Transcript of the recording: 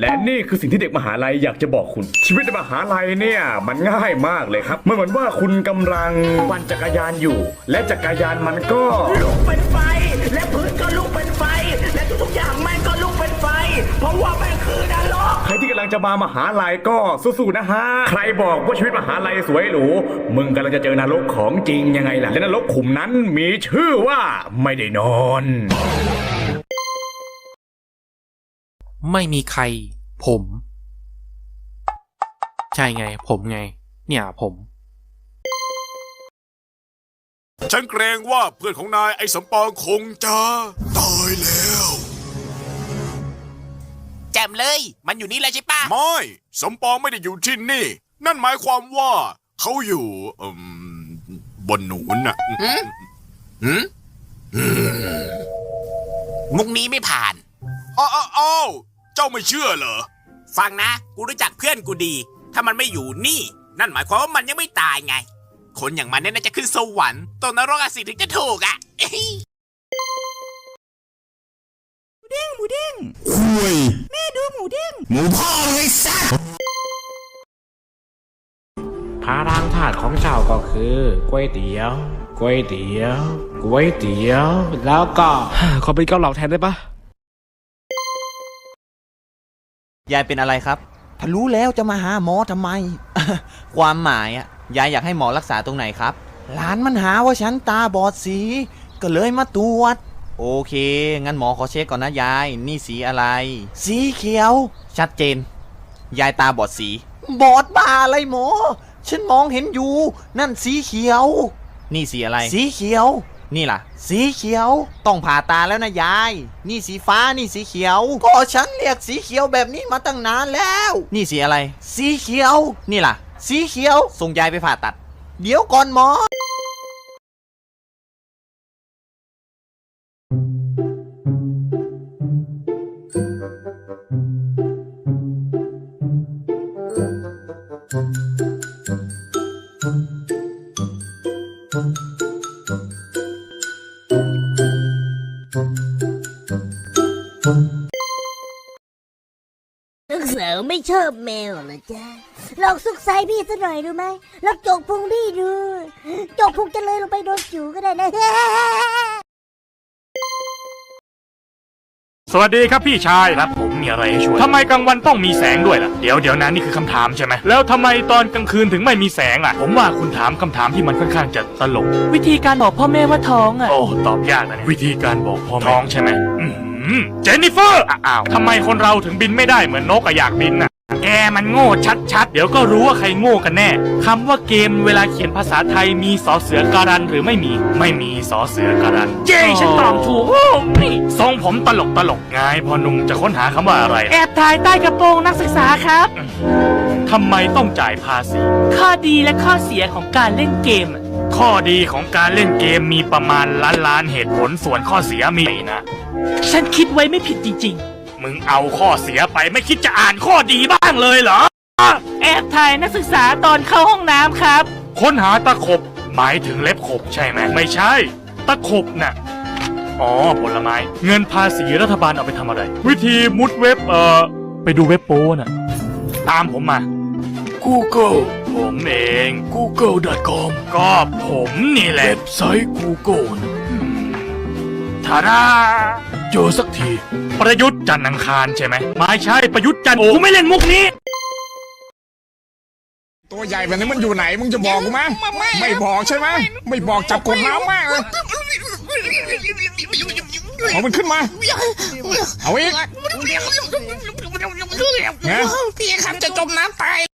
และนี่คือสิ่งที่เด็กมหาลัยอยากจะบอกคุณ ชีวิตในมหาลัยเนี่ยมันง่ายมากเลยครับมันเหมือนว่าคุณกำลังปั่นจักรยานอยู่ และจักรยานมันก็ ลุกเป็นไฟ และพื้นก็ลุกเป็นไฟ และทุกๆอย่างแม่งก็ลุกเป็นไฟ เพราะว่าแม่งคือนรก ใครที่กำลังจะมามหาลัยก็สู้ๆนะฮะ ใครบอกว่าชีวิตมหาลัยสวยหรู มึงกำลังจะเจอนรกของจริงยังไงล่ะและนรกขุมนั้นมีชื่อว่าไม่ได้นอน ไม่มีใคร ผม ใช่ไง ผมไง เนี่ยผม ฉันเกรงว่าเพื่อนของนายไอ้สมปองคงจะตายแล้ว แจมเลย มันอยู่นี่แล้วใช่ปะไม่สมปองไม่ได้อยู่ที่นี่ นั่นหมายความว่าเขาอยู่อืมบนหนูนน่ะมุกนี้ไม่ผ่าน อ้าวอ้าวอ้าว เจ้าไม่เชื่อเหรอ ฟังนะ กูรู้จักเพื่อนกูดี ถ้ามันไม่อยู่นี่ นั่นหมายความว่ามันยังไม่ตายไง คนอย่างมันเนี่ยน่าจะขึ้นสวรรค์ตกนรกอะสิถึงจะถูกอะพาทางถาดของเจ้าก็คือก๋วยเตี๋ยวก๋วยเตี๋ยวก๋วยเตี๋ยว แล้วก็ ขอเป็นเกาเหลาแทนได้ปะ ยายเป็นอะไรครับถ้ารู้แล้วจะมาหาหมอทำไม ความหมายอะยายอยากให้หมอรักษาตรงไหนครับ หลานมันหาว่าฉันตาบอดสี ก็เลยมาตรวจ โอเค งั้นหมอขอเช็คก่อนนะยาย นี่สีอะไร สีเขียว ชัดเจน ยายตาบอดสี บอดบ้าอะไรหมอ ฉันมองเห็นอยู่ นั่นสีเขียว นี่สีอะไร สีเขียว นี่ล่ะ สีเขียว ต้องผ่าตาแล้วนะยาย นี่สีฟ้านี่สีเขียว ก็ฉันเรียกสีเขียวแบบนี้มาตั้งนานแล้ว นี่สีอะไร สีเขียว นี่ล่ะ สีเขียว ส่งยายไปผ่าตัด เดี๋ยวก่อนหมอ ลูกสาวไม่ชอบแมวเหรอจ๊ะลองซุกไซพี่ซะหน่อยดูไหมลองจกพุงพี่ดู จกพุงจะเลยลงไปโดนจิ๋วก็ได้นะ สวัสดีครับพี่ชายครับผมมีอะไรให้ช่วยทำไมกลางวันต้องมีแสงด้วยล่ะ เดี๋ยวเดี๋ยวนะนี่คือคำถามใช่ไหม แล้วทำไมตอนกลางคืนถึงไม่มีแสงล่ะ ผมว่าคุณถามคำถามที่มันค่อนข้างจะตลก วิธีการบอกพ่อแม่ว่าท้องอะ โอ้ตอบยากนะเนี่ยวิธีการบอกพ่อแม่ท้องใช่ไหมอื้อหือเจนนิเฟอร์อ้าวทำไมคนเราถึงบินไม่ได้เหมือนนกอะอยากบินน่ะแก มันโง่ชัดๆ เดี๋ยวก็รู้ว่าใครโง่กันแน่คำว่าเกมเวลาเขียนภาษาไทยมีสอเสือการันหรือไม่มี ไม่มีสอเสือการันเย้ฉันตอบถูกโอ้นี่ทรงผมตลกตลกๆไงพอหนุ่มจะค้นหาคำว่าอะไร แอบถ่ายใต้กระโปรงนักศึกษาครับทำไมต้องจ่ายภาษี ข้อดีและข้อเสียของการเล่นเกมอะข้อดีของการเล่นเกมมีประมาณล้านล้านๆเหตุผลส่วนข้อเสียมีนะ ฉันคิดไว้ไม่ผิดจริง มึงเอาข้อเสียไปไม่คิดจะอ่านข้อดีบ้างเลยเหรอๆแอบถ่ายนักศึกษาตอนเข้าห้องน้ำครับ ค้นหาตะขบ หมายถึงเล็บขบใช่ไหมไม่ใช่ ตะขบน่ะ อ๋อผลไม้ เงินภาษีรัฐบาลเอาไปทำอะไร วิธีมุดเว็บเอ่อ ไปดูเว็บโป้น่ะ ตามผมมา Google ผมเอง google.com ก็ผมนี่แหละ เว็บไซต์ Google นะทารา เจอสักที ประยุทธ์จันทร์อังคารใช่ไหมไม่ใช่ประยุทธ์จันทร์โอ้กูไม่เล่นมุกนี้ ตัวใหญ่แบบนี้มันอยู่ไหนมึงจะบอกกูไหมไม่บอกใช่ไหมไม่บอกจับกดน้ำมากเลยเอามันขึ้นมา เอาอีก พี่ครับจะจมน้ำตาย